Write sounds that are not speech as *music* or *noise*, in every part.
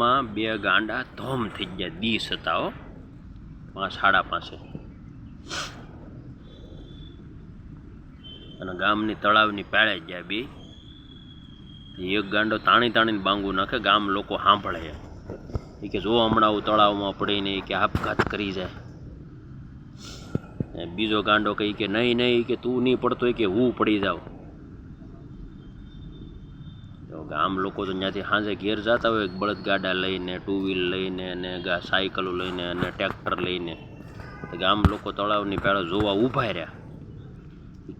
તળાવમાં બે ગાંડા ધોમ થઈ ગયા દીસ હતા પાંચ સાડા પાંચે. અને ગામની તળાવની પાળે ગયા બે. એક ગાંડો તાણી તાણીને બાંગું નાખે, ગામ લોકો સાંભળે. એ કે જો હમણાં આવું તળાવમાં પડીને કે આપઘાત કરી જાય. બીજો ગાંડો કહી કે નહીં નહીં કે તું નહીં પડતો કે હું પડી જાઉં. ગામ લોકો તો ત્યાંથી સાંજે ઘેર જતા હોય બળદગાડા લઈને ટુ વ્હીલ લઈને અને સાયકલો લઈને અને ટ્રેક્ટર લઈને. ગામ લોકો તળાવની પહેલાં જોવા ઊભા રહ્યા.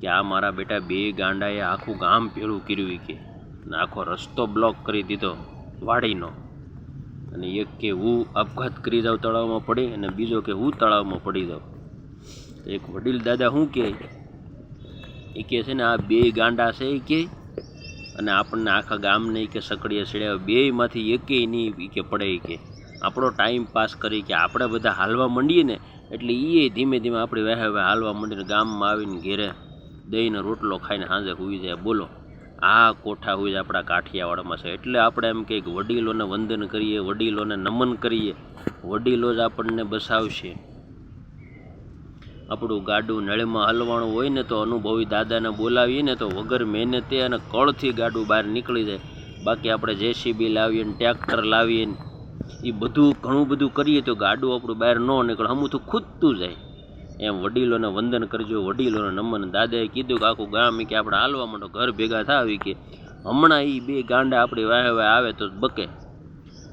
કે આ મારા બેટા બે ગાંડાએ આખું ગામ પેલું કર્યું કે. આખો રસ્તો બ્લોક કરી દીધો, વાડીનો. અને એક કે હું આપઘાત કરી જાઉં તળાવમાં પડી અને બીજો કે હું તળાવમાં પડી જાઉં. એક વડીલ દાદા શું કહે એ કહે છે ને આ બે ગાંડા છે એ કે અને આપણને આખા ગામને નહીં કે સકડીએ સડ્યા બેયમાંથી એકેય નહીં કે પડે કે. આપણો ટાઈમ પાસ કરી કે આપણે બધા હાલવા માંડીએ ને, એટલે એ ધીમે ધીમે આપણી વહે વહે હાલવા માંડીને ગામમાં આવીને ઘેરે દહીંનો રોટલો ખાઈને સાંજે હોઈ જાય. બોલો, આ કોઠા હોય આપણા કાઠિયાવાડમાં છે એટલે આપણે એમ કહીએ કે વડીલોને વંદન કરીએ, વડીલોને નમન કરીએ. વડીલો જ આપણને બસાવશે. આપણું ગાડું નળીમાં હલવાણું હોય ને તો અનુભવી દાદાને બોલાવીએ ને તો વગર મહેનતે અને કળથી ગાડું બહાર નીકળી જાય. બાકી આપણે જેસીબી લાવીએ ને ટ્રેક્ટર લાવીએ ને એ બધું ઘણું બધું કરીએ તો ગાડું આપણું બહાર ન નીકળે હમું તો ખૂદતું જાય. એમ વડીલોને વંદન કરજો, વડીલોને નમન. દાદાએ કીધું કે આખું ગામ કે આપણે હાલવા માંડો ઘર ભેગા થાવી કે હમણાં એ બે ગાંડા આપણી વાહે વાહે આવે તો બકે.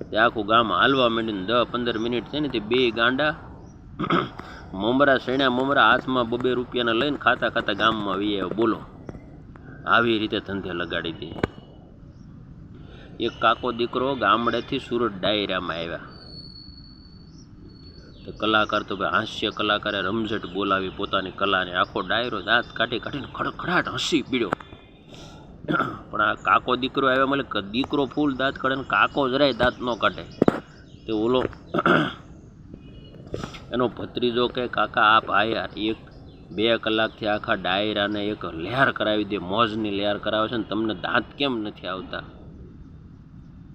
તે આખું ગામ હાલવા માંડીને દસ પંદર મિનિટ છે ને તે બે ગાંડા મમરા શેણ્યા મમરા હાથમાં બબે રૂપિયાના લઈને ખાતા ખાતા ગામમાં વી બોલો, આવી રીતે ધંધે લગાડી દે. એક કાકો દીકરો ગામડેથી સુરત ડાયરામાં આવ્યા. તો કલાકાર તો ભાઈ હાસ્ય કલાકારે રમઝટ બોલાવી પોતાની કલાને આખો ડાયરો દાંત કાઢી કાઢીને ખડખડાટ હસી પીડ્યો. પણ આ કાકો દીકરો આવ્યા મળે દીકરો ફૂલ દાંત કાઢે ને કાકો જરાય દાંત ન કાઢે. તે ઓલો એનો ભત્રીજો કે, કાકા, આપ આયા. એક બે કલાકથી આખા ડાયરાને એક લહેર કરાવી દે, મોજની લહેર કરાવે છે ને તમને દાંત કેમ નથી આવતા?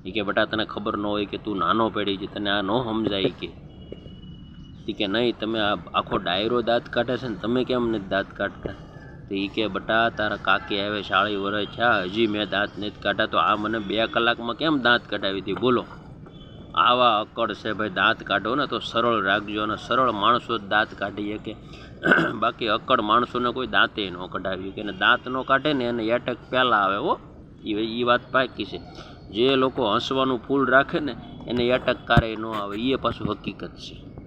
એ કે, બેટા, તને ખબર ન હોય કે તું નાનો પેઢી છે, તને આ ન સમજાય કે. ઈ કે, નહીં, તમે આ આખો ડાયરો દાંત કાઢે છે ને તમે કેમ નથી દાંત કાઢતા? તો એ કે, બટા, તારા કાકી આવે, શાળી વર્ષ છે હજી મેં દાંત નથી કાઢ્યા તો આ મને બે કલાકમાં કેમ દાંત કઢાવી હતી બોલો. આવા અકડ છે ભાઈ, દાંત કાઢો ને તો સરળ રાખજો અને સરળ માણસો જ દાંત કાઢી શકે. *clears throat* બાકી અકડ માણસોને કોઈ દાંતે ન કઢાવી કે દાંત ન કાઢે ને એને એટેક પહેલાં આવે હો. એ વાત પાકી છે. જે લોકો હસવાનું ફૂલ રાખે ને એને એટક કારે ન આવે. એ પાછું હકીકત છે.